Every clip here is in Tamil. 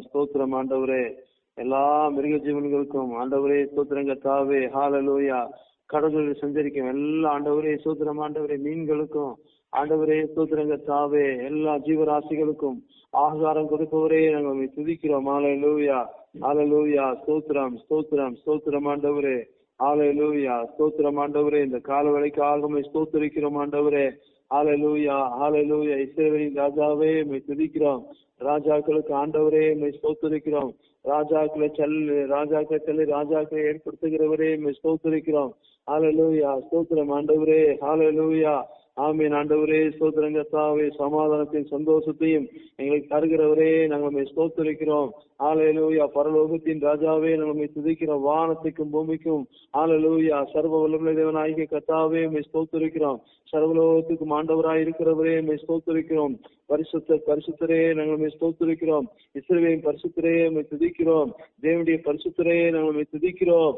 ஸ்தோத்திரம் ஸ்தோத்திரம் ஆண்டவரே. எல்லா மிருக ஜீவன்களுக்கும் ஆண்டவரே ஸ்தோத்திரங்க தாவே ஹாலலூயா கடல்களில் சஞ்சரிக்கும் எல்லா ஆண்டவரே சூத்திரம் ஆண்டவரே. மீன்களுக்கும் ஆண்டவரே சூத்திரங்க தாவே எல்லா ஜீவராசிகளுக்கும் ஆகாரம் கொடுப்பவரே நாங்கள் துதிக்கிறோம் ஆலை துதிக்கிறோம். ஆலை ஹalleluya ஸ்தோத்திரம் ஸ்தோத்திரம் ஸ்தோத்திரம் ஆண்டவரே. ஆலை ஹalleluya ஸ்தோத்திரம் ஆண்டவரே. இந்த கால வேளைக்கு ஆகமை ஸ்தோத்திரிக்கிறோம் ஆண்டவரே. ஆலை லூயா ஆலை ஹalleluya இசைவனின் ராஜாவே உம்மை துதிக்கிறோம். ராஜாக்களுக்கு ஆண்டவரே ஸ்தோத்திருக்கிறோம். ராஜாக்களை செல் ராஜாக்களை செல்லி ராஜாக்களை ஏற்படுத்துகிறவரே ஸ்தோத்திருக்கிறோம். ஸ்தோத்திரிக்கிறோம் ஸ்தோத்திரம் ஆண்டவரே. ஹாலலூயா ஆமீன் ஆண்டவரே. ஸ்தோத்திரங்க தாவே சமாதானத்தையும் சந்தோஷத்தையும் எங்களுக்கு தருகிறவரே நாங்கள் ஸ்தோத்தரிக்கிறோம். ஆலையலூயா பரலோகத்தின் ராஜாவே நாங்கள் துதிக்கிறோம். வானத்துக்கும் பூமிக்கும். ஆலலூயா சர்வ வல்லமுள்ள தேவனாகிய கத்தாவே உம்மை ஸ்தோத்தரிக்கிறோம். சர்வலோகத்துக்கும் ஆண்டவராய் இருக்கிறவரே உம்மை ஸ்தோத்தரிக்கிறோம். பரிசுத்த பரிசுத்தரே நாங்கள் உம்மை ஸ்தோத்திரிக்கிறோம். இஸ்ரவேலின் பரிசுத்தரே உம்மை துதிக்கிறோம். தேவனுடைய பரிசுத்தரே நாங்கள் உம்மை துதிக்கிறோம்.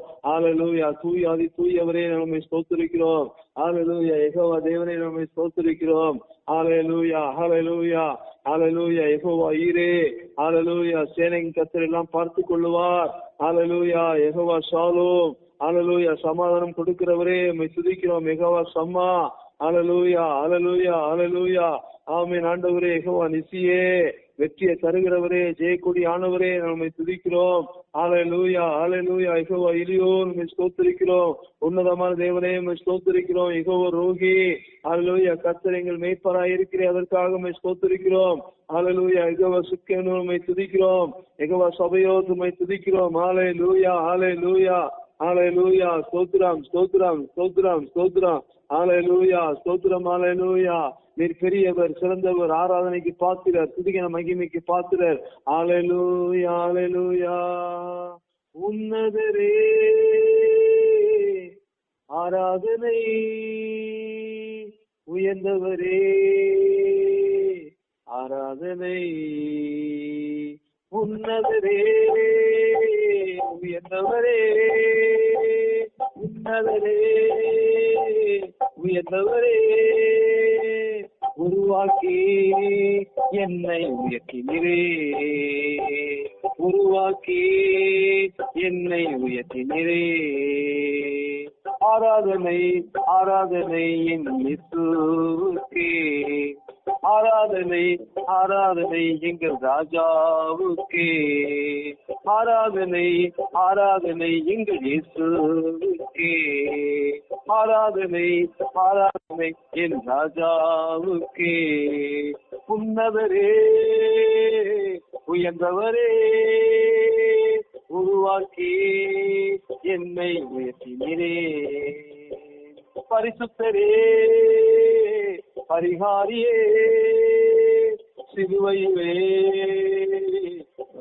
தூய் தூயாதி தூயவரே நாங்கள் உம்மை ஸ்தோத்திரிக்கிறோம். ஆலையிலூயா எகோவா தேவனை நம்மை ஸ்தோத்திரிக்கிறோம். ஹalleluya ஹalleluya ஆலலூயா எகோவா ஈரே ஆலலூயா சேனையின் கர்த்தர் எல்லாம் பார்த்து கொள்ளுவார். ஆலலூயா எகோவா ஷாலோம். ஆலலூயா சமாதானம் கொடுக்கிறவரே உம்மை துதிக்கிறோம். எகோவா சம்மா. ஹalleluya ஹalleluya ஹalleluya. ஆமீன். ஆண்டவரே யெகோவா நிசியே. வெற்றியை தருகிறவரே ஜெயக்குடி ஆனவரே நம்மை துதிக்கிறோம். ஆலையலூயா ஆலையலூயா இகோவா இலியோ நம்மை ஸ்தோத்திரிக்கிறோம். உன்னதமான தேவனே நம்ம ஸ்தோத்திரிக்கிறோம். யெகோவா ரோகி. ஹalleluya. கத்தர் எங்கள் மெய்ப்பராய் இருக்கிறே அதற்காக நம்மை ஸ்தோத்திரிக்கிறோம். ஹalleluya. யெகோவா சுக்கேனு நம்மை துதிக்கிறோம். எகவா சபையோ நம்மை துதிக்கிறோம். ஆலை லூயா ஆலை லூயா ஆலை லூயா ஸ்தோத்ராம் ஸ்தோத்ராம் ஸ்தோத்ராம் ஸ்தோத்ராம் ஆலையலூயா ஸ்தோத்திரம் ஆலையலூயா நீர் பெரியவர் சிறந்தவர் ஆராதனைக்கு பாத்திரர் துதிகன மகிமைக்கு பாத்திரர். ஆலையலூயா ஆலையலூயா உன்னதரே. ஆராதனை உயர்ந்தவரே. ஆராதனை உன்னதரே. உயர்ந்தவரே. உன்னதரே. உயர்ந்தவரே உருவாக்கி என்னை உயர்த்தினரே. உருவாக்கி என்னை உயர்த்தினரே. ஆராதனை ஆராதனை என் இயேசுவுக்கே. ஆராதனை ஆராதனை எங்கள் ராஜாவுக்கே. ஆராதனை ஆராதனை எங்கள் இயேசுவுக்கே. ஆராதனை ஆராதனை என் ராஜாவுக்கே. உன்னதரே உயர்ந்தவரே உருவாக்கி என்னை உயர்த்தினரே. பரிசுத்தரே ஹரிஹாரியே. சிலுவையிலே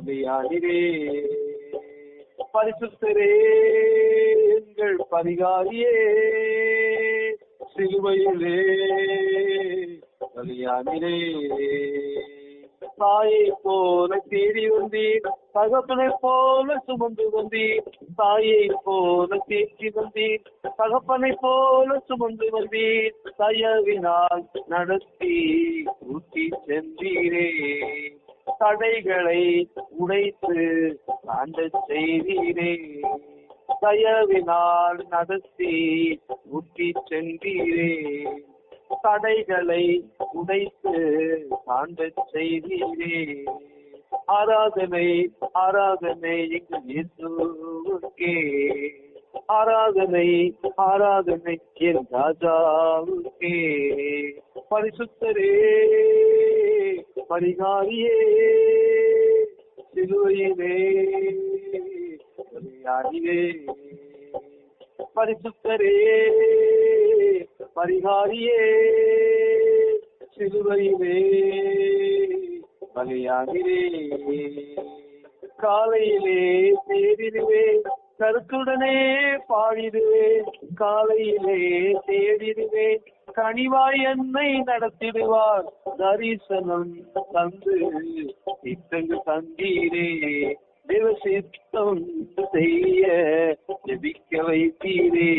பலியாடிரே பரிசுத்தரே எங்கள் பரிகாரியே. சிலுவையிலே பலியாடிரே தாயை போல தேடி வந்தீர். தகப்பனை போல சுமந்து வந்தீர். தாயை போல தேற்றி வந்தீர். தகப்பனை போல சுமந்து வந்தீர். தயவினால் நடத்தி ஊட்டி சென்றீரே. தடைகளை உடைத்து ஆண்ட செய்தீரே. தயவினால் நடத்தி ஊட்டி சென்றீரே. தடைகளை உடைத்து ஆண்ட செய்தீரே. ஆராதனை ஆராதனை எங்கள் இயேசுக்கே ஆராதனை ஆராதனை என் ராஜாவுக்கே. பரிசுத்தரே பரிகாரியே சிலுவையிலே பலியாடியே பரிசுத்தரே. பரிகாரியே. சிலுவையிலே பலியாகிறே. காலையிலே தேடிடுவே. கருத்துடனே பாடிடுவே. காலையிலே தேடிடுவே. கனிவாய் என்னை நடத்திடுவார். தரிசனம் தந்து இத்தங்கு தந்தீரே. தேவசித்தம் செய்ய ஜபிக்க வைத்தீரே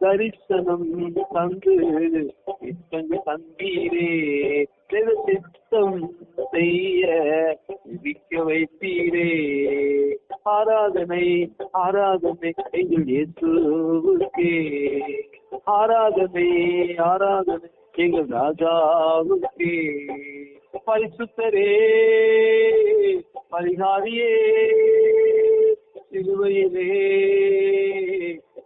தரிசனம் தந்து இஷ்டங்கள் தந்தீரே தேவசித்தம் செய்ய ஜபிக்க வைத்தீரே ஆராதனை ஆராதனை எங்கள் இயேசுவுக்கே ஆராதனை ஆராதனை எங்கள் ராஜாவுக்கே பரிசுத்தரே பரிகாரியே சிலுவையிலே.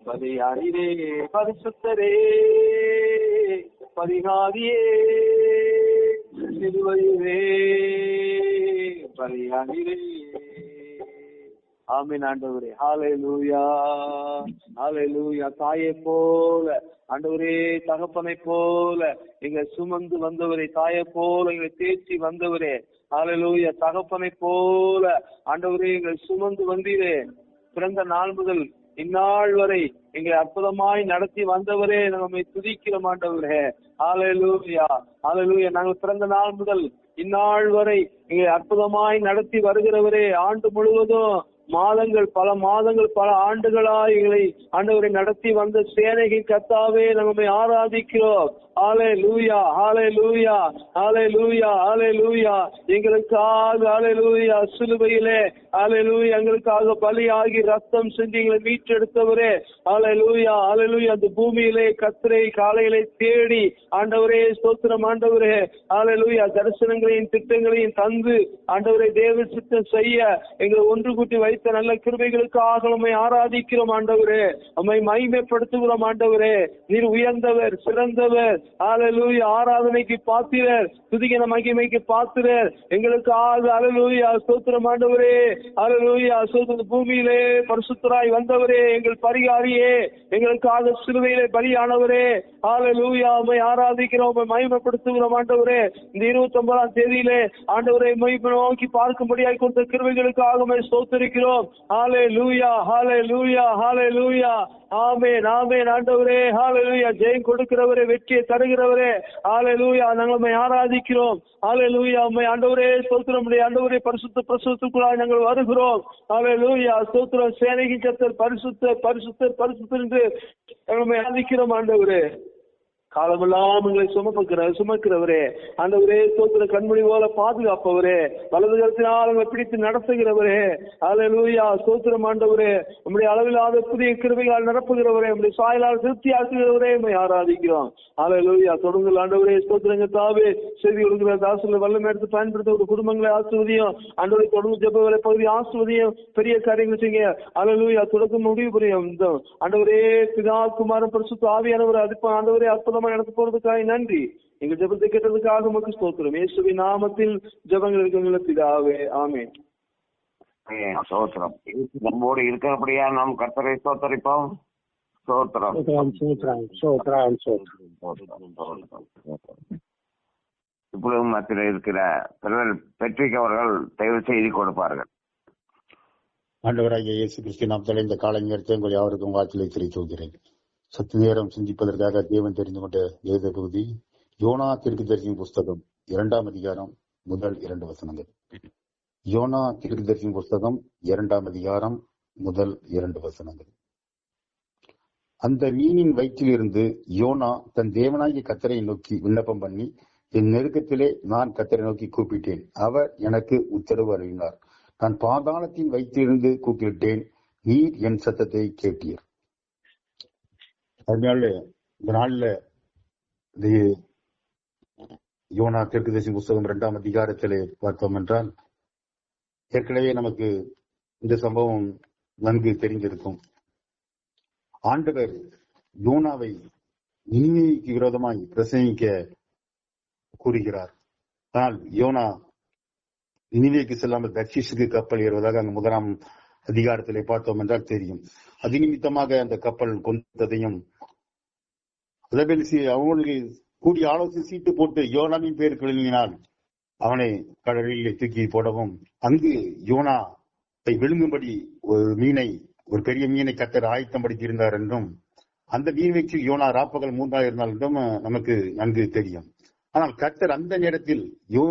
பரிகாரியே பரிசுத்தரே. பரிகாரியே சிலுவையிலே. பரிகாரியே ஆமீன் ஆண்டவரே. ஹalleluya லூயா தாயை போல ஆண்டவரே தகப்பனை போல எங்க சுமந்து வந்தவரே தாயை போல எங்களை தேற்றி வந்தவரே. அலலூய தகப்பனை போல ஆண்டவரே எங்களை சுமந்து வந்தீரே. பிறந்த நாள் முதல் இந்நாள் வரை எங்களை அற்புதமாய் நடத்தி வந்தவரே நம்மை துதிக்கிறோம் ஆண்டவரே. ஹalleluya ஹalleluya. நாங்கள் பிறந்த நாள் முதல் இந்நாள் வரை எங்களை அற்புதமாய் நடத்தி வருகிறவரே ஆண்டு முழுவதும். மாதங்கள் பல மாதங்கள் பல ஆண்டுகளாய் எங்களை ஆண்டவரை நடத்தி வந்த சேனைகள் கத்தாவே நம்மை ஆராதிக்கிறோம். ஆலே லூயா ஆலே லூயா ஆலே லூயா ஆலே லூயா எங்களுக்காக ஆலே லூயா சிலுவையிலே ஆலே லூயா எங்களுக்காக பலியாகி ரத்தம் செஞ்சு எங்களை மீட்டெடுத்தவரே. ஆலே லூயா ஆலே லூயா அந்த பூமியிலே கத்திரை காலையிலே தேடி ஆண்டவரே ஸ்தோத்திரம் ஆண்டவரே. ஆலே லூயா தரிசனங்களையும் திட்டங்களையும் தந்து ஆண்டவரை தேவ சித்தம் செய்ய எங்களை ஒன்று கூட்டி வைத்த நல்ல கிருபைகளுக்காக நம்மை ஆராதிக்கிறோம் ஆண்டவரே. நம்மை மகிமைப்படுத்துகிறோம் ஆண்டவரே. நீர் உயர்ந்தவர் சிறந்தவர். அலலூய் ஆராதனைக்கு பாத்திரர் துதிகின மகிமைக்கு பாத்திரர். எங்களுக்கு ஆள் அலலூய் ஸ்தோத்திரம் ஆண்டவரே. அலலூய் ஸ்தோத்திர பூமியிலே பரிசுத்தராய் வந்தவரே. எங்கள் பரிகாரியே. எங்களுக்காக சிறுவையிலே பலியானவரே. ஆலலூயா உம்மை ஆராதிக்கிறோம் உம்மை மகிமைப்படுத்துகிறோம் ஆண்டவரே. இந்த இருபத்தி ஒன்பதாம் தேதியிலே ஆண்டவரை மகிமை நோக்கி பார்க்கும்படியாய் கொடுத்த கிருவைகளுக்காக உம்மை ஸ்தோத்திரிக்கிறோம் ஹாலே லூயா ஹாலே லூயா ஹாலே லூயா ஆமென் ஆமென் ஆண்டவரே லூயா ஜெயம் கொடுக்கிறவரே வெற்றியை தருகிறவரே. ஹalleluya நாங்கள் உம்மை ஆராதிக்கிறோம். ஹalleluya உம்மை ஆண்டவரே சோத்திரம் உடைய ஆண்டவரே பரிசுத்த பிரசுத்துக்குள்ளாய் நாங்கள் வருகிறோம். ஹாலே லூயா சோத்திரம் சேனையின் சத்தர் பரிசுத்த பரிசுத்தர் பரிசுத்தர் என்று நாங்கள் உம்மை ஆராதிக்கிறோம் ஆண்டவரே. காலமெல்லாம் எங்களை சுமப்புக்கிற சுமக்கிறவரே. ஒரே சோத்திர கண்மணி போல பாதுகாப்பவரே. வலது கருத்தினால் எங்களை பிடித்து நடத்துகிறவரே. அலலூயா சோத்திரம் ஆண்டவரே. உம்முடைய அளவில்லாத புதிய கிருபைகளால் நிரப்புகிறவரே. உம்முடைய சாயலால் திருப்தி ஆக்குகிறவரே. நம்மை ஆராதிக்கிறோம். அலலூயா தொடர்ந்து ஆண்டவரே சோத்திரங்க தாவே. செய்தி கொடுக்கிற தாசங்களை வல்லம் எடுத்து பயன்படுத்த ஒரு குடும்பங்களை ஆசிர்வதியும் ஆண்டவரை தொடர்ந்து ஜெப வேலை பகுதி ஆசிர்வதியும் பெரிய காரியங்கள் செய்யுங்க. அலலூயா தொடக்கம் முடிவு புரியும். இந்த ஆண்டவரே பிதா குமாரன் பரிசுத்த ஆவியானவர் அதிப்ப ஆண்டவரே அற்புதம் நடத்த போறதுக்காக நன்றி. எங்க ஜெபத்தை கேட்டதுக்காக உமக்கு ஸ்தோத்திரம். இயேசுவின் நாமத்தில் ஜெபங்கள் இருக்கிற பிதாவே. ஆமென். ஆமென். ஸ்தோத்திரம். நம்மோடு இருக்கிறபடியா நாம் கர்த்தரை ஸ்தோத்தரிப்போம்? ஸ்தோத்திரம். சோத்ராம் சோத்ராம் சோத்ராம் சோத்ராம் ஸ்தோத்திரம், ஸ்தோத்திரம், ஸ்தோத்திரம். இப்பொழுது மத்தியில் இருக்கிற பிரதர் பெட்ரிக் அவர்கள் தயவு செய்தி கொடுப்பார்கள். ஆண்டவராகிய இயேசு கிறிஸ்து நாம் தொலைந்த கால நேரத்தை உங்கள் யாவருக்கும் வாழ்த்திலை தெரிவித்துகிறேன் சத்து நேரம் சிந்திப்பதற்காக தேவன் தெரிந்து கொண்ட வேத பகுதி யோனா தீர்க்கதரிசியின் புஸ்தகம் இரண்டாம் அதிகாரம் முதல் இரண்டு வசனங்கள். யோனா தீர்க்கதரிசியின் புஸ்தகம் இரண்டாம் அதிகாரம் முதல் இரண்டு வசனங்கள். அந்த மீனின் வயிற்றிலிருந்து யோனா தன் தேவனாகிய கத்தரை நோக்கி விண்ணப்பம் பண்ணி என் நெருக்கத்திலே நான் கத்தரை நோக்கி கூப்பிட்டேன். அவர் எனக்கு உத்தரவு அறிவினார் நான் பாதாளத்தின் வயிற்றிலிருந்து கூப்பிட்டேன். நீர் என் சத்தத்தை கேட்டீர். அதனால இந்த நாள்ல இது யோனா தெற்கு புஸ்தகம் இரண்டாம் அதிகாரத்திலே பார்த்தோம் என்றால் ஏற்கனவே நமக்கு இந்த சம்பவம் நன்கு தெரிந்திருக்கும். ஆண்டவர் யோனாவை இனிமைக்கு விரோதமாய் பிரசங்கிக்க கூறுகிறார். ஆனால் யோனா இனிமைக்கு செல்லாமல் தர்ஷிஷுக்கு கப்பல் ஏறுவதாக அங்கு முதலாம் அதிகாரத்திலே பார்த்தோம் என்றால் தெரியும். அது நிமித்தமாக அந்த கப்பல் கொண்டதையும் அதபெல்சி அவங்களுக்கு கூடிய ஆலோசனை சீட்டு போட்டு யோனாவின் பேர் கழுவினால் அவனை கடலில் தூக்கி போடவும் அங்கு யோனா விழுங்கும்படி ஒரு மீனை ஒரு பெரிய மீனை கத்தர் ஆயத்தம் படுத்தியிருந்தார் என்றும் அந்த மீன் வச்சு யோனா ராப்பகல் மூன்றாக இருந்தால் என்றும் நமக்கு நன்கு தெரியும். ஆனால் கத்தர் அந்த நேரத்தில் யோ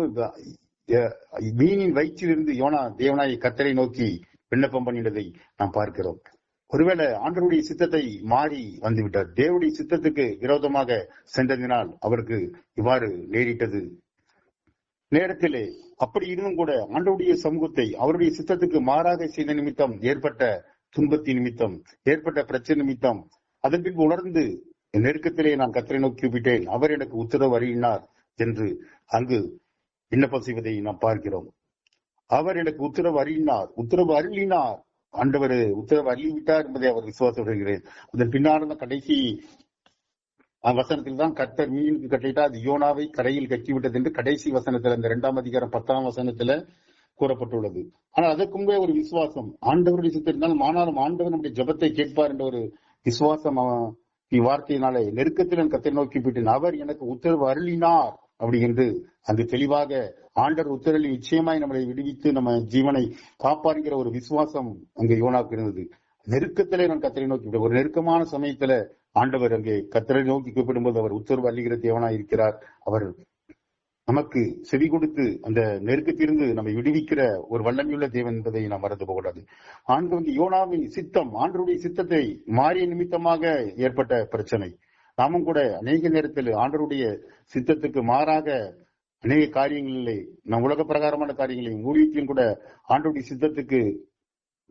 மீனின் வயிற்றிலிருந்து யோனா தேவனாய் கத்தரை நோக்கி விண்ணப்பம் பண்ணினதை நாம் பார்க்கிறோம். ஒருவேளை ஆண்டருடைய சித்தத்தை மாறி வந்துவிட்டார். தேவடைய சித்தத்துக்கு விரோதமாக சென்றதினால் அவருக்கு இவ்வாறு நேரிட்டது. நேரத்திலே அப்படி இருந்தும் கூட ஆண்டவுடைய சமூகத்தை அவருடைய சித்தத்துக்கு மாறாக செய்த நிமித்தம் ஏற்பட்ட துன்பத்தின் நிமித்தம் ஏற்பட்ட பிரச்சனை நிமித்தம் அதன் பின்பு உணர்ந்து நெருக்கத்திலே நான் கத்தரை நோக்கி விட்டேன். அவர் எனக்கு உத்தரவு அறியினார் என்று அங்கு விண்ணப்பம் செய்வதை நாம் பார்க்கிறோம். அவர் எனக்கு உத்தரவு அறியினார். உத்தரவு அருளினார் ஆண்டவர் உத்தரவு அருளிவிட்டார் என்பதை அவர் விசுவாசப்படுகிறேன் அதன் பின்னான கடைசி வசனத்தில் தான் கர்த்தர் மீனுக்கு கட்டிட்டா அது யோனாவை கரையில் கட்டிவிட்டது என்று கடைசி வசனத்துல இந்த இரண்டாம் அதிகாரம் பத்தாம் வசனத்துல கூறப்பட்டுள்ளது. ஆனால் அதற்கு முன்பே ஒரு விசுவாசம். ஆண்டவருடைய சித்தம் இருந்தாலும் ஆனாலும் ஆண்டவர் நம்முடைய ஜெபத்தை கேட்பார் என்ற ஒரு விசுவாசம் இவ்வார்த்தையினாலே நெருக்கத்தில் கத்தை நோக்கி விட்டேன் அவர் எனக்கு உத்தரவு அருளினார் அப்படி என்று அங்கு தெளிவாக ஆண்டவர் உத்தரவில் நிச்சயமாய் நம்மளை விடுவித்து நம்ம ஜீவனை காப்பாடுகிற ஒரு விசுவாசம் அங்கு யோனாவுக்கு இருந்தது. நெருக்கத்திலே நான் கத்தரை நோக்கி ஒரு நெருக்கமான சமயத்துல ஆண்டவர் அங்கே கத்தரை நோக்கி கூப்பிடும்போது அவர் உத்தரவு அள்ளிகிற தேவனா இருக்கிறார். அவர் நமக்கு செவி கொடுத்து அந்த நெருக்கத்திலிருந்து நம்மை விடுவிக்கிற ஒரு வல்லமையுள்ள தேவன் என்பதை நாம் மறந்து போகக்கூடாது. ஆண்டு வந்து யோனாவின் சித்தம் ஆண்டருடைய சித்தத்தை மாறிய நிமித்தமாக ஏற்பட்ட பிரச்சனை. நாமும் கூட அநேக நேரத்தில் ஆண்டருடைய சித்தத்துக்கு மாறாக அநேக காரியங்களிலே நம் உலக பிரகாரமான காரியங்களையும் ஊழியத்திலும் கூட ஆண்டருடைய சித்தத்துக்கு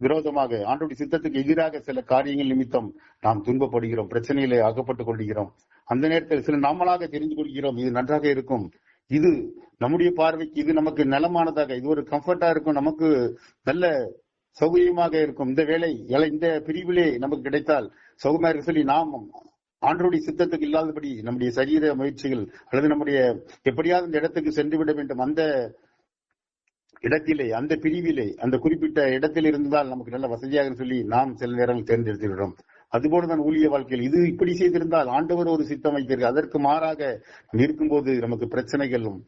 விரோதமாக ஆண்டோடைய சித்தத்துக்கு எதிராக சில காரியங்கள் நிமித்தம் நாம் துன்பப்படுகிறோம் பிரச்சனையிலே அகப்பட்டுக் கொள்கிறோம். அந்த நேரத்தில் சில நாமளாக தெரிந்து கொள்கிறோம் இது நன்றாக இருக்கும். இது நம்முடைய பார்வைக்கு இது நமக்கு நலமானதாக இது ஒரு கம்ஃபர்டா இருக்கும் நமக்கு நல்ல சௌகரியமாக இருக்கும். இந்த வேலை இந்த பிரிவிலே நமக்கு கிடைத்தால் சௌகரியமா சொல்லி நாம் ஆண்டருடைய சித்தத்துக்கு இல்லாதபடி நம்முடைய சரீர முயற்சிகள் அல்லது நம்முடைய எப்படியாவது இந்த இடத்துக்கு சென்று விட வேண்டும். அந்த இடத்திலே அந்த பிரிவிலே அந்த குறிப்பிட்ட இடத்தில் இருந்தால் நமக்கு நல்ல வசதியாக சொல்லி நாம் சில நேரங்கள் தேர்ந்தெடுத்துகிறோம் அதுபோலதான் ஊழிய வாழ்க்கையில் இது இப்படி செய்திருந்தால் ஆண்டவர் ஒரு சித்தம் வைத்திருக்கு அதற்கு மாறாக நிற்கும் இருக்கும்போது நமக்கு பிரச்சனைகளும்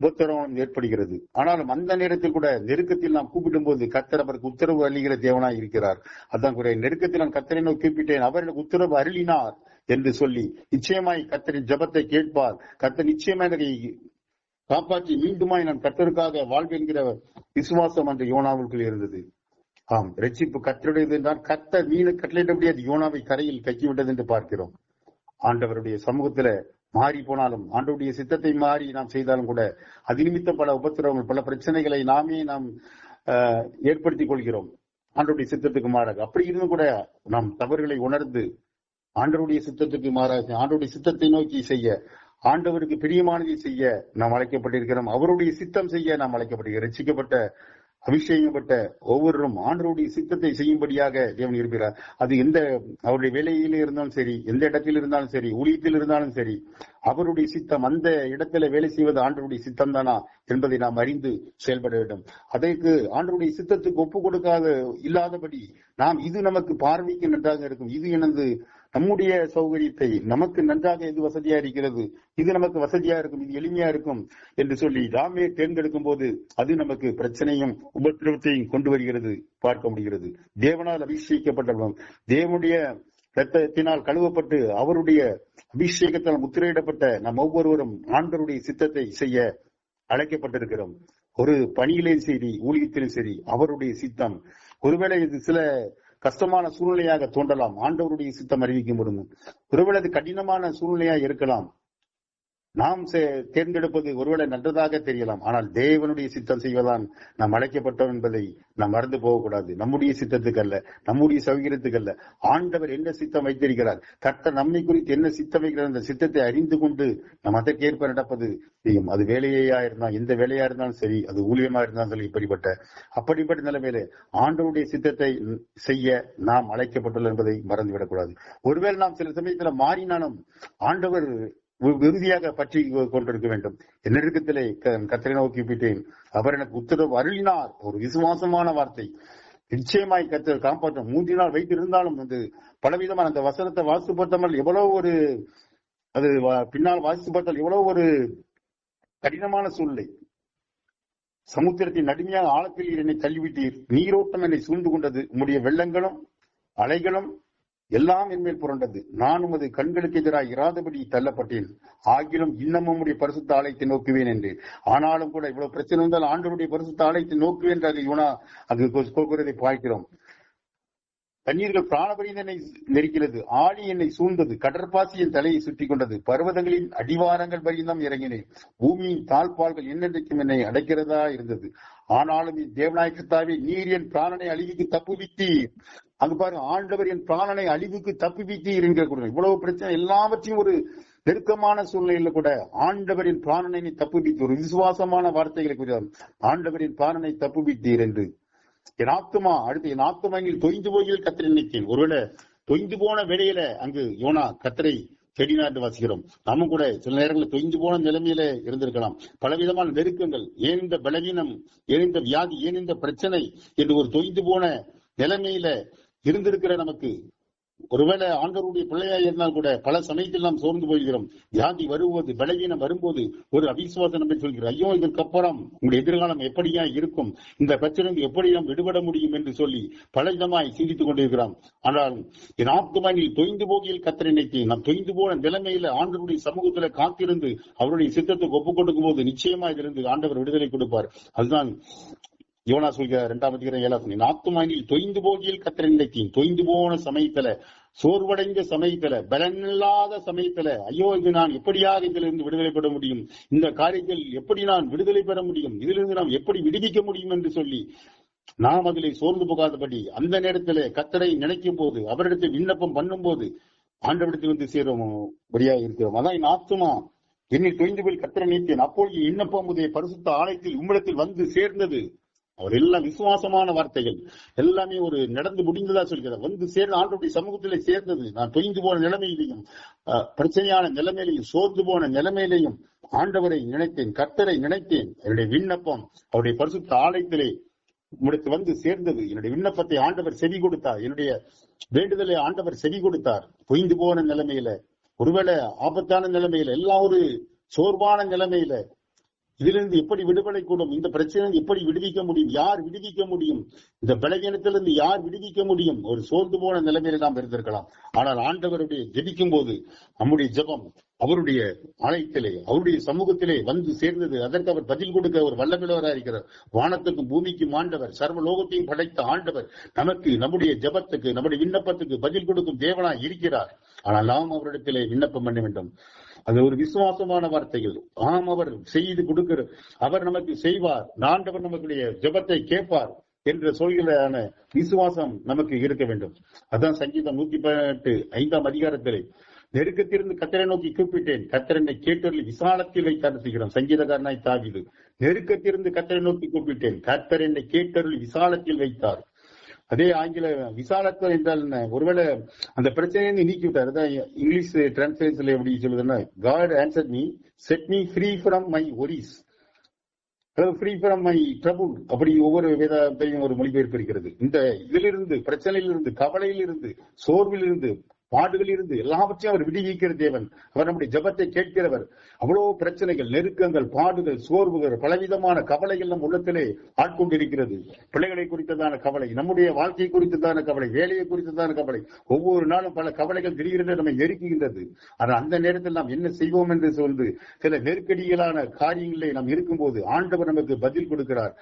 உபத்திரவம் ஏற்படுகிறது. ஆனாலும் அந்த நேரத்தில் கூட நெருக்கத்தில் நாம் கூப்பிடும் போது கத்தர் அவருக்கு உத்தரவு அளிக்கிற தேவனாய் இருக்கிறார். அதான் குறை. நெருக்கத்தில் நான் கத்தரை நோக்கி கூப்பிட்டேன். அவர் எனக்கு உத்தரவு அருளினார். என்று சொல்லி நிச்சயமாய் கத்தரின் ஜபத்தை கேட்பார். கத்தர் நிச்சயமாய் எனக்கு காப்பாற்றி மீண்டுமாய் நான் கத்தருக்காக வாழ்வென்கிற விசுவாசம் அந்த யோனாவுக்குள் இருந்தது. ஆம் ரட்சிப்பு கத்தருடையது என்றால் கத்த மீன கட்டளையிட்டபடி அது யோனாவை கரையில் கக்கிவிட்டது என்று பார்க்கிறோம். ஆண்டவருடைய சமூகத்துல மாறி போனாலும் ஆண்டவருடைய சித்தத்தை மாறி நாம் செய்தாலும் கூட அது நிமித்த பல உபத்திரவங்கள் பல பிரச்சனைகளை நாமே நாம் ஆஹ், ஏற்படுத்திக் கொள்கிறோம். ஆண்டவருடைய சித்தத்துக்கு மாறாக. அப்படி இருந்தும் கூட நாம் தவறுகளை உணர்ந்து ஆண்டவருடைய சித்தத்துக்கு மாறாக ஆண்டவருடைய சித்தத்தை நோக்கி செய்ய ஆண்டவருக்கு பிரியமானதை செய்ய நாம் அழைக்கப்பட்டிருக்கிறோம். அவருடைய சித்தம் செய்ய நாம் அழைக்கப்படுகிறோம் ரசிக்கப்பட்ட அபிஷேகப்பட்ட ஒவ்வொருவரும் ஆண்டவருடைய சித்தத்தை செய்யும்படியாக தேவன் இருக்கிறார். அது எந்த அவருடைய வேலையில இருந்தாலும் சரி எந்த இடத்தில் இருந்தாலும் சரி ஊழியத்தில் இருந்தாலும் சரி அவருடைய சித்தம் அந்த இடத்துல வேலை செய்வது ஆண்டருடைய சித்தம் தானா என்பதை நாம் அறிந்து செயல்பட வேண்டும். அதற்கு ஆண்டருடைய சித்தத்துக்கு ஒப்பு கொடுக்காத இல்லாதபடி நாம் இது நமக்கு பார்வைக்கு நன்றாக இருக்கும். இது எனது நம்முடைய சௌகரியத்தை நமக்கு நன்றாக எது வசதியா இருக்கிறது? இது நமக்கு வசதியா இருக்கும் இது எளிமையா இருக்கும் என்று சொல்லி நாமே தேர்ந்தெடுக்கும் போது அது நமக்கு பிரச்சனையும் உபத்திரவத்தையும் கொண்டு வருகிறது பார்க்க முடிகிறது. தேவனால் அபிஷேகிக்கப்பட்டவன் தேவனுடைய ரத்தத்தினால் கழுவப்பட்டு அவருடைய அபிஷேகத்தால் முத்திரையிடப்பட்ட நம் ஒவ்வொருவரும் ஆண்டருடைய சித்தத்தை செய்ய அழைக்கப்பட்டிருக்கிறோம். ஒரு பணியிலேயும் சரி ஊழியத்திலும் சரி அவருடைய சித்தம். ஒருவேளை இது சில கஷ்டமான சூழ்நிலையாக தோன்றலாம். ஆண்டவருடைய சித்தம் அறிவிக்கும் பொழுது. ஒருவேளை அது கடினமான சூழ்நிலையா இருக்கலாம். நாம் தேர்ந்தெடுப்பது ஒருவேளை நன்றதாக தெரியலாம். ஆனால் தேவனுடைய சித்தம் செய்வதான் நாம் அழைக்கப்பட்டோம் என்பதை நாம் மறந்து போகக்கூடாது. நம்முடைய சித்தத்துக்கு அல்ல நம்முடைய சௌகரியத்துக்கு அல்ல ஆண்டவர் என்ன சித்தம் வைத்திருக்கிறார்? கட்ட நம்மை குறித்து என்ன சித்தம் வைக்கிறார் அந்த சித்தத்தை அறிந்து கொண்டு நாம் அதற்கேற்ப நடப்பது செய்யும் அது வேலையா இருந்தால் எந்த வேலையா இருந்தாலும் சரி அது ஊழியமா இருந்தாலும் சரி இப்படிப்பட்ட அப்படிப்பட்ட நிலைமையில ஆண்டவருடைய சித்தத்தை செய்ய நாம் அழைக்கப்பட்டுள்ள என்பதை மறந்துவிடக்கூடாது. ஒருவேளை நாம் சில சமயத்துல மாறினாலும் ஆண்டவர் உறுதியாக பற்றி கொண்டிருக்க வேண்டும். என் நெருக்கத்திலே க- நோக்கி விட்டேன். அவர் எனக்கு உத்தரவு அருளினார். ஒரு விசுவாசமான வார்த்தை. நிச்சயமாய் கத்தர் காப்பாற்றும் மூன்று நாள் வைத்திருந்தாலும் அது பலவிதமான அந்த வசனத்தை வாசித்து எவ்வளவு ஒரு அது பின்னால் வாசித்து பார்த்தால் எவ்வளவு ஒரு கடினமான சூழ்நிலை. சமுத்திரத்தின் நடுமையாக ஆழத்தில் என்னை தள்ளிவிட்டீர். நீரோட்டம் என்னை சூழ்ந்து கொண்டது. உம்முடைய வெள்ளங்களும் அலைகளும் எல்லாம் என்மேல் புரண்டது. நான் உமது கண்களுக்கு எதிராக இராதபடி தள்ளப்பட்டேன். ஆகிலும் இன்னமும் உடைய பரிசுத்த ஆலயத்தை நோக்குவேன் என்று. ஆனாலும் கூட இவ்வளவு பிரச்சனை இருந்தால் ஆண்டவருடைய பரிசுத்த ஆலயத்தை நோக்குவேன் என்று யுனா அங்கு கோக்குறதை பார்க்கிறோம் தண்ணீர்கள் பிராணபடி என்னை நெருக்கிறது. ஆழி என்னை சூழ்ந்தது. கடற்பாசி என் தலையை சுற்றி கொண்டது. பர்வதங்களின் அடிவாரங்கள் தான் இறங்கினேன் பூமியின் தாழ்பால்கள் என்னென்றைக்கும் என்னை அடைக்கிறதா இருந்தது. ஆனாலும் தேவநாயகத்தாவே நீர் என் பிராணனை அழிவுக்கு தப்புவித்தீர். அங்க பாருங்க ஆண்டவர் என் பிராணனை அழிவுக்கு தப்புவித்தீர் என்கிற கூட. இவ்வளவு பிரச்சனை எல்லாவற்றையும் ஒரு நெருக்கமான சூழ்நிலையில கூட ஆண்டவரின் பிராணனை நீ தப்புவித்து ஒரு விசுவாசமான வார்த்தைகளை குறி ஆண்டவரின் பிராணனை தப்புவித்தீர் என்று. என் ஆத்துமா அடுத்து என் ஆத்துமா தொய்ந்து போயில் கத்திரை நினைத்தேன் ஒருவேளை தொய்ந்து போன வேளையில அங்கு யோனா கத்தரை தேடினார் வசிக்கிறோம் நம்ம கூட சில நேரங்களில் தொய்ந்து போன நிலைமையில இருந்திருக்கலாம். பலவிதமான நெருக்கங்கள் ஏன் இந்த பலவீனம் ஏன் இந்த வியாதி ஏன் இந்த பிரச்சனை என்று ஒரு தொய்ந்து போன நிலைமையில இருந்திருக்கிற நமக்கு ஒருவேளை ஆண்டவருடைய பிள்ளையா இருந்தால் கூட பல சமயத்தில் நாம் சோர்ந்து போகிறோம் ஜாதி வருவது பலவீனம் வரும்போது ஒரு அவிசுவாசம் நம்ம சொல்கிறோம் ஐயோ இதற்கப்புறம் உங்களுடைய எதிர்காலம் எப்படியா இருக்கும்? இந்த பிரச்சனைக்கு எப்படி நாம் விடுபட முடியும் என்று சொல்லி பல விதமாய் சிந்தித்துக் கொண்டிருக்கிறோம் ஆனால் என் ஆத்மானில் தொய்ந்து போகியில் கத்திர நினைத்து நாம் தொய்ந்து போன நிலைமையில ஆண்டவருடைய சமூகத்துல காத்திருந்து அவருடைய சித்தத்துக்கு ஒப்புக் கொடுக்கும் போது நிச்சயமா இதிலிருந்து ஆண்டவர் விடுதலை கொடுப்பார். அதுதான் யோனா சொல்கிற இரண்டாம் அதிகாரம் ஏழாம் என் ஆத்துமானில் தொய்ந்து போகியில் கத்திரை தொய்ந்து போன சமயத்துல சோர்வடைந்த சமயத்துல பலனில்லாத சமயத்துல ஐயோ இது நான் எப்படியாக இதிலிருந்து விடுதலை பெற முடியும்? இந்த காரியத்தில் எப்படி நான் விடுதலை பெற முடியும்? இதிலிருந்து நாம் எப்படி விடுவிக்க முடியும்? என்று சொல்லி நாம் அதிலே சோர்ந்து போகாதபடி அந்த நேரத்துல கத்தரை நினைக்கும் போது அவரிடத்தில் விண்ணப்பம் பண்ணும் போது ஆண்டவரிடத்தில் வந்து சேரும் படியாக இருக்கிறோம். அதான் என் ஆத்துமா. என்னை தொய்ந்து போய் கத்தரை நீத்தேன் அப்பொழுது விண்ணப்பம் உடைய பரிசுத்த ஆலயத்தில் உம்மிடத்தில் வந்து சேர்ந்தது. அவர் எல்லாம் விசுவாசமான வார்த்தைகள். எல்லாமே ஒரு நடந்து முடிந்ததா சொல்கிறார். வந்து சேர்ந்த ஆண்டுடைய சமூகத்திலே சேர்ந்தது. நான் தொய்ந்து போன நிலைமையிலையும் பிரச்சனையான நிலைமையிலையும் சோர்ந்து போன நிலைமையிலையும் ஆண்டவரை நினைத்தேன் கர்த்தரை நினைத்தேன். என்னுடைய விண்ணப்பம் அவருடைய பரிசுத்த ஆலயத்திலே முடித்து வந்து சேர்ந்தது. என்னுடைய விண்ணப்பத்தை ஆண்டவர் செவி கொடுத்தார். என்னுடைய வேண்டுதலை ஆண்டவர் செவி கொடுத்தார். பொய்ந்து போன நிலைமையில ஒருவேளை ஆபத்தான நிலைமையில எல்லாம் ஒரு சோர்வான நிலைமையில இதிலிருந்து எப்படி விடுபடை கூடும்? இந்த பிரச்சனை எப்படி விடுவிக்க முடியும்? யார் விடுவிக்க முடியும்? இந்த பலவீனத்திலிருந்து யார் விடுவிக்க முடியும்? ஒரு சோர்ந்து போன நிலைமையில நாம் இருந்திருக்கலாம். ஆனால் ஆண்டவருடைய ஜெபிக்கும் போது நம்முடைய ஜெபம் அவருடைய ஆலயத்திலே அவருடைய சமூகத்திலே வந்து சேர்ந்தது. அதற்கு அவர் பதில் கொடுக்க ஒரு வல்லமிழவராக இருக்கிறார். வானத்துக்கும் பூமிக்கும் ஆண்டவர் சர்வ லோகத்தையும் படைத்த ஆண்டவர் நமக்கு நம்முடைய ஜெபத்துக்கு நம்முடைய விண்ணப்பத்துக்கு பதில் கொடுக்கும் தேவனாய் இருக்கிறார். ஆனால் நாம் அவரிடத்திலே விண்ணப்பம் பண்ண வேண்டும். அது ஒரு விசுவாசமான வார்த்தைகள். ஆம் அவர் செய்து கொடுக்கிற அவர் நமக்கு செய்வார். நாண்டவர் நமக்குடைய ஜெபத்தை கேட்பார் என்ற சொல்கிறான விசுவாசம் நமக்கு இருக்க வேண்டும். அதான் சங்கீதம் நூத்தி பதினெட்டு ஐந்தாம் அதிகாரத்திலே. நெருக்கத்திலிருந்து கத்தரை நோக்கி கூப்பிட்டேன். கத்திரனை கேட்டொருளி விசாலத்தில் வைத்தார் சங்கீதக்காரனாய் தாவிது. நெருக்கத்திலிருந்து கத்தரை நோக்கி கூப்பிட்டேன். கத்தர் என்னை கேட்டொருளி விசாலத்தில் வைத்தார். அதே ஆங்கில விசாலத்துவம் என்றால் என்ன? ஒருவேளை அந்த பிரச்சனையை நீக்கி விட்டார் அதான் இங்கிலீஷ் டிரான்ஸ்லேஷன்ல எப்படி சொல்லுதுன்னா God answer me set me free from my worries free from my trouble அப்படி ஒவ்வொரு வேதத்தையும் ஒரு மொழிபெயர்ப்பு இருக்கிறது. இந்த இதிலிருந்து பிரச்சனையிலிருந்து கவலையிலிருந்து சோர்விலிருந்து பாடுகள் இருந்து எல்லாவற்றையும் அவர் விடுவிக்கிற தேவன். அவர் நம்முடைய ஜபத்தை கேட்கிறவர். அவ்வளவு பிரச்சனைகள் நெருக்கங்கள் பாடுகள் சோர்வுகள் பலவிதமான கவலைகள் நம் உள்ளத்திலே ஆட்கொண்டிருக்கிறது. பிள்ளைகளை குறித்ததான கவலை நம்முடைய வாழ்க்கை குறித்ததான கவலை வேலையை குறித்ததான கவலை ஒவ்வொரு நாளும் பல கவலைகள் திடீரென்று நம்மை நெருக்குகின்றது. ஆனால் அந்த நேரத்தில் நாம் என்ன செய்வோம் என்று சொல்லி சில நெருக்கடிகளான காரியங்களில் நாம் இருக்கும்போது ஆண்டவர் நமக்கு பதில் கொடுக்கிறார்.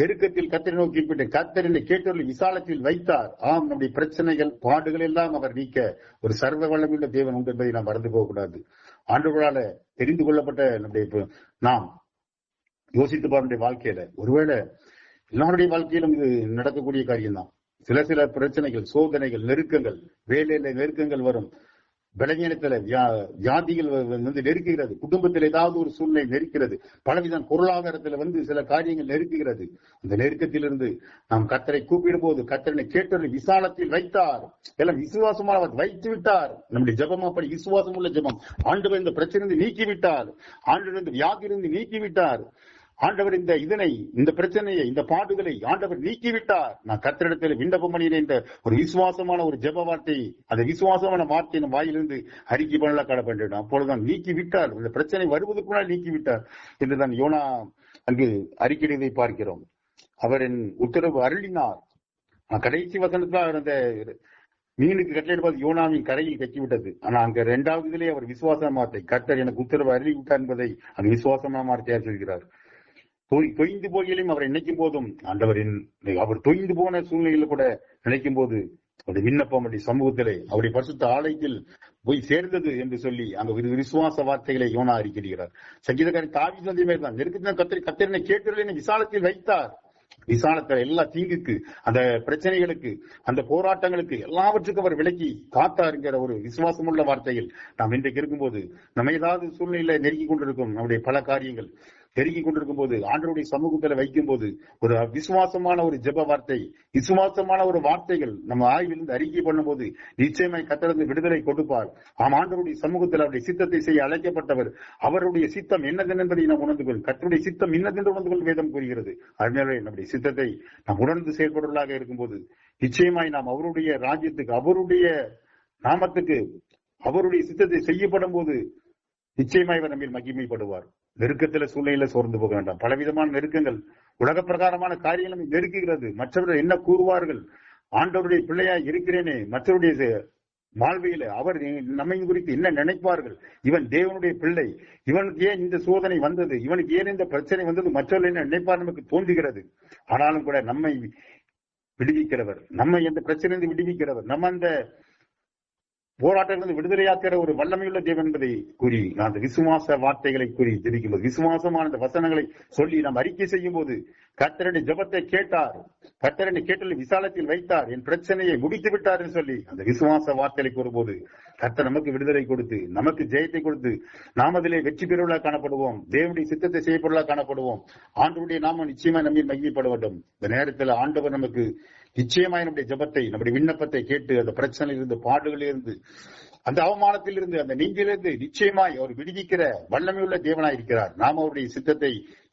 நெருக்கத்தில் கத்தரை நோக்கி கத்தரினை கேட்டவர்கள் விசாலத்தில் வைத்தார். ஆம் நம்முடைய பிரச்சனைகள் பாடுகள் எல்லாம் அவர் நீக்க ஒரு சர்வ வளமுள்ள தேவன் உண்டு என்பதை நாம் மறந்து போகக்கூடாது. ஆண்டுகளால தெரிந்து கொள்ளப்பட்ட நம்முடைய நாம் யோசித்து பாருடைய வாழ்க்கையில. ஒருவேளை எல்லாருடைய வாழ்க்கையிலும் இது நடக்கக்கூடிய காரியம்தான். சில சில பிரச்சனைகள் சோதனைகள் நெருக்கங்கள் வேலையில நெருக்கங்கள் வரும். பலவீனத்துல வியாதிகள் வந்து நெருக்குகிறது. குடும்பத்தில் ஏதாவது ஒரு சூழ்நிலை நெருக்கிறது. பலவிதம் பொருளாதாரத்துல வந்து சில காரியங்கள் நெருக்குகிறது. அந்த நெருக்கத்திலிருந்து நாம் கத்தரை கூப்பிடும் போது கத்தரனை கேட்டது விசாலத்தில் வைத்தார். எல்லாம் விசுவாசமாக வைத்து விட்டார் நம்முடைய ஜபம் அப்படி விசுவாசம் உள்ள ஜபம். ஆண்டு இந்த பிரச்சனை நீக்கி விட்டார் ஆண்டு வியாதியிலிருந்து நீக்கி விட்டார் ஆண்டவர் இந்த இதனை இந்த பிரச்சனையை இந்த பாடுகளை ஆண்டவர் நீக்கிவிட்டார். நான் கத்திரிடத்தில் விண்ணப்பம் பண்ணினேன் ஒரு விசுவாசமான ஒரு ஜெப வார்த்தை அந்த விசுவாசமான வார்த்தையின் வாயிலிருந்து அறிக்கை பண்ணல பண்ணிடும் அப்பொழுதுதான் நீக்கிவிட்டார். இந்த பிரச்சனை வருவதற்கு முன்னால் நீக்கி விட்டார் என்றுதான் யோனா அங்கு அறிக்கையிடுவதை பார்க்கிறோம். அவர் என் உத்தரவு அருளினார். கடைசி வசனத்தில் அந்த மீனுக்கு கட்டளையிடுவது யோனாவின் கரையில் கட்டிவிட்டது ஆனா அங்க இரண்டாவது இதிலே அவர் விசுவாச வார்த்தை கர்த்தர் எனக்கு உத்தரவு அறிவி விட்டார் என்பதை அங்கு விசுவாசமான வார்த்தையாக சொல்கிறார். தொய்ந்து போகிலும் அவரை நினைக்கும் போதும். ஆண்டவரின் அவர் தொய்ந்து போன சூழ்நிலையில கூட நினைக்கும் போது அவருடைய விண்ணப்பம் அவருடைய சமூகத்திலே அவருடைய பரிசுத்த ஆலயத்தில் போய் சேர்ந்தது என்று சொல்லி அங்க விசுவாச வார்த்தைகளை யோனா அறிக்கிறார் சங்கீதக்காரன் தாவி வந்தே மாதிரி தான் நெருக்கத்தின கத்திரி கத்திரனை கேட்டு விசாலத்தில் வைத்தார். விசாலத்தில் எல்லா தீங்குக்கு அந்த பிரச்சனைகளுக்கு அந்த போராட்டங்களுக்கு எல்லாவற்றுக்கும் அவர் விலக்கி காத்தாருங்கிற ஒரு விசுவாசமுள்ள வார்த்தைகள் நாம் இன்றைக்கு இருக்கும்போது நம்ம ஏதாவது சூழ்நிலையில நெருக்கி கொண்டிருக்கும் நம்முடைய பல காரியங்கள். பெருகி கொண்டிருக்கும் போது ஆண்டருடைய சமூகத்துல வைக்கும் போது ஒரு விசுவாசமான ஒரு ஜெப வார்த்தை விசுவாசமான ஒரு வார்த்தைகள் நம்ம ஆய்விலிருந்து அறிக்கை பண்ணும்போது நிச்சயமாய் கத்திரந்து விடுதலை கொடுப்பார். ஆம் ஆண்டருடைய சமூகத்தில் அவருடைய சித்தத்தை செய்ய அழைக்கப்பட்டவர் அவருடைய சித்தம் என்னதென்று என்பதை நாம் உணர்ந்து கொள் கத்தருடைய சித்தம் என்னதென்று உணர்ந்து கொள் வேதம் கூறுகிறது. அதனாலே நம்முடைய சித்தத்தை நாம் உணர்ந்து செயல்படுவதாக இருக்கும்போது நிச்சயமாய் நாம் அவருடைய ராஜ்யத்துக்கு அவருடைய நாமத்துக்கு அவருடைய சித்தத்தை செய்யப்படும் போது நிச்சயமாய் இவர் நம்மில் மகிமைப்படுவார். நெருக்கத்துல சூழ்நிலையில சோர்ந்து போக வேண்டாம். பலவிதமான நெருக்கங்கள் உலக பிரகாரமான காரியங்கள் நெருக்குகிறது. மற்றவர்கள் என்ன கூறுவார்கள்? ஆண்டவருடைய பிள்ளையா இருக்கிறேனே. மற்றவருடைய வாழ்வையில அவர் நம்மை குறித்து என்ன நினைப்பார்கள்? இவன் தேவனுடைய பிள்ளை. இவனுக்கு ஏன் இந்த சோதனை வந்தது? இவனுக்கு ஏன் இந்த பிரச்சனை வந்தது? மற்றவர்கள் என்ன நினைப்பார் நமக்கு தோன்றுகிறது. ஆனாலும் கூட நம்மை விடுவிக்கிறவர் நம்மை இந்த பிரச்சனையிலிருந்து விடுவிக்கிறவர் நம்ம அந்த போராட்டத்திலிருந்து விடுதலையாக்கிற ஒரு வல்லமையுள்ள தேவன் என்பதை கூறி நான் அந்த விசுவாச வார்த்தைகளை கூறி ஜெபிக்கும்போது விசுவாசமான அந்த வசனங்களை சொல்லி நாம் அறிக்கை செய்யும் போது கர்த்தருடைய ஜெபத்தை கேட்டார். கர்த்தருடைய கேட்டல் விசாலத்தில் வைத்தார். என் பிரச்சனையை முடித்து விட்டார் என்று சொல்லி அந்த விசுவாச வார்த்தைகளை கூறும்போது கர்த்தர் நமக்கு விடுதலை கொடுத்து நமக்கு ஜெயத்தை கொடுத்து நாம் அதிலே வெற்றி பெறுவதாக காணப்படுவோம். தேவனுடைய சித்தத்தை செய்யப்படுவதாக காணப்படுவோம். ஆண்டவருடைய நாமம் நிச்சயமா நம்பி மகிழ்ப்பட வேண்டும். இந்த நேரத்தில் ஆண்டவர் நமக்கு நிச்சயமாய் நம்முடைய ஜெபத்தை நம்முடைய விண்ணப்பத்தை கேட்டு அந்த பிரச்சனையிலிருந்து பாடுகளிலிருந்து அந்த அவமானத்திலிருந்து அந்த நீங்கிலிருந்து நிச்சயமாய் அவர் விடுவிக்கிற வல்லமையுள்ள தேவனாய் இருக்கிறார். நாம் அவருடைய சித்தத்தை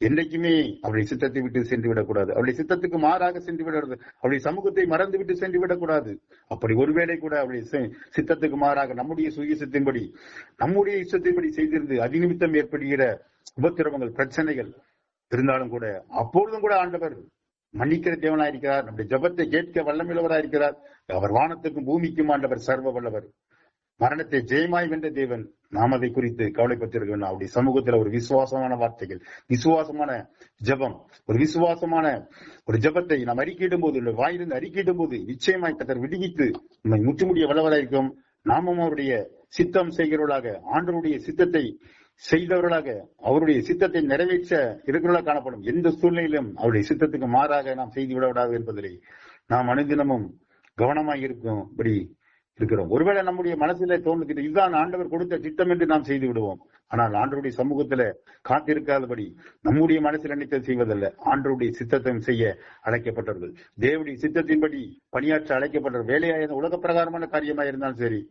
என்றைக்குமே அவருடைய சித்தத்தை விட்டு சென்று விடக்கூடாது. அவருடைய சித்தத்துக்கு மாறாக சென்று விடக்கூடாது. அவருடைய சமூகத்தை மறந்து விட்டு சென்று விடக்கூடாது. அப்படி ஒருவேளை கூட அவருடைய சித்தத்துக்கு மாறாக நம்முடைய சுயசத்தின்படி நம்முடைய இஷ்டத்தின்படி செய்திருந்து அதிநிமித்தம் ஏற்படுகிற உபத்திரவங்கள் பிரச்சனைகள் இருந்தாலும் கூட அப்பொழுதும் கூட ஆண்டவர் மன்னிக்கிற தேவனா இருக்கிறார். நம்முடைய ஜெபத்தை கேட்க வல்லமிழவராக இருக்கிறார். அவர் வானத்துக்கும் பூமிக்கும் ஆண்டவர் சர்வ வல்லவர். மரணத்தை ஜெயமாய் வென்ற தேவன் நாம் அதை குறித்து கவலைப்பட்டிருக்க வேண்டும் அவருடைய சமூகத்தில் ஒரு விசுவாசமான வார்த்தைகள் விசுவாசமான ஜெபம் ஒரு விசுவாசமான ஒரு ஜெபத்தை நாம் அறிக்கையிடும் போது வாயிலிருந்து அறிக்கையிடும் போது நிச்சயமாய் கத்தர் விடுவித்து நம்மை முற்றுமுடிய வல்லவராயிருக்கும் நாமும் அவருடைய சித்தம் செய்கிறவர்களாக ஆண்டவருடைய சித்தத்தை செய்தவர்களாக அவருடைய சித்தத்தை நிறைவேற்ற இருக்கிறவர்களாக காணப்படும் எந்த சூழ்நிலையிலும் அவருடைய சித்தத்துக்கு மாறாக நாம் செய்து விடக்கூடாது என்பதிலே நாம் அனுதினமும் கவனமாக இருக்கும்படி இருக்கிறோம். ஒருவேளை நம்முடைய மனசுல தோன்றுகிறது இதுதான் ஆண்டவர் கொடுத்த திட்டம் என்று நாம் செய்து விடுவோம். ஆனால் ஆண்டருடைய சமூகத்துல காத்திருக்காதபடி நம்முடைய மனசில் நினைத்த செய்வதல்ல. ஆண்டருடைய சித்தத்தை செய்ய அழைக்கப்பட்டவர்கள். தேவனுடைய சித்தத்தின்படி பணியாற்ற அழைக்கப்பட்டவர். வேலையாக உலக பிரகாரமான காரியமாக இருந்தாலும் சரி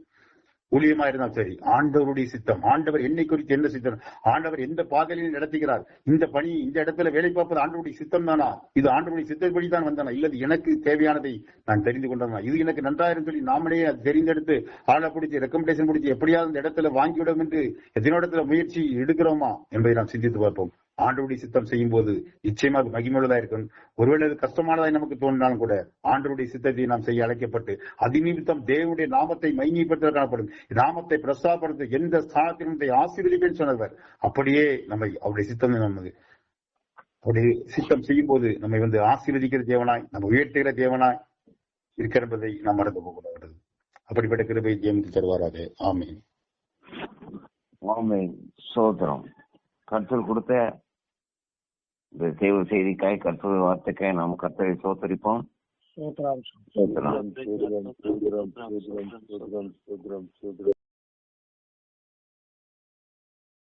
ஊழியமா இருந்தாலும் சரி. ஆண்டவருடைய சித்தம். ஆண்டவர் என்னை குறித்து என்ன சித்தம்? ஆண்டவர் எந்த பாதையிலும் நடத்துகிறார். இந்த பணி இந்த இடத்துல வேலை பார்ப்பது ஆண்டவருடைய சித்தம் தானா இது ஆண்டவருடைய சித்தப்படி தான் வந்தானா இல்லது எனக்கு தேவையானதை நான் தெரிந்து கொண்டனா இது எனக்கு நன்றாயிரம் சொல்லி நாமளே அது தெரிந்தெடுத்து ஆளை பிடிச்சி ரெக்கமெண்டேஷன் பிடிச்சி எப்படியாவது இந்த இடத்துல வாங்கிவிடும் என்று எதனோடத்துல முயற்சி எடுக்கிறோமா என்பதை நாம் சிந்தித்து பார்ப்போம். ஆண்டருடைய சித்தம் செய்யும் போது நிச்சயமா அது மகிமுள்ளதா இருக்கும். ஒருவேளை அது கஷ்டமானதாய் நமக்கு தோன்றினாலும் கூட ஆண்டருடைய சித்தத்தை நாம் செய்ய அழைக்கப்பட்டு அதிநிமித்தம் தேவனுடைய நாமத்தை மைமைப்படுத்த காணப்படும் நாமத்தை பிரசாதப்படுத்த எந்த ஸ்தானத்திலும் ஆசீர்வதிப்பேன் சொன்னவர். அப்படியே நம்மை அவருடைய சித்தம் நமது அவருடைய சித்தம் செய்யும் போது நம்மை வந்து ஆசீர்வதிக்கிற தேவனாய் நம்ம உயர்த்துகிற தேவனாய் இருக்கிற என்பதை நாம் மறந்து போகக்கூடாது. அப்படிப்பட்ட கிருபை ஜெயமித்து தருவாராக. ஆமீன். ஆமீன். சோதரம் கர்த்தர் கொடுத்த இந்த தேவ செய்திக்காய் கர்த்தர் வார்த்தைக்காய் நாம் கர்த்தரை சோத்தரிப்போம் சோதரம் சோதரம் சோதரம்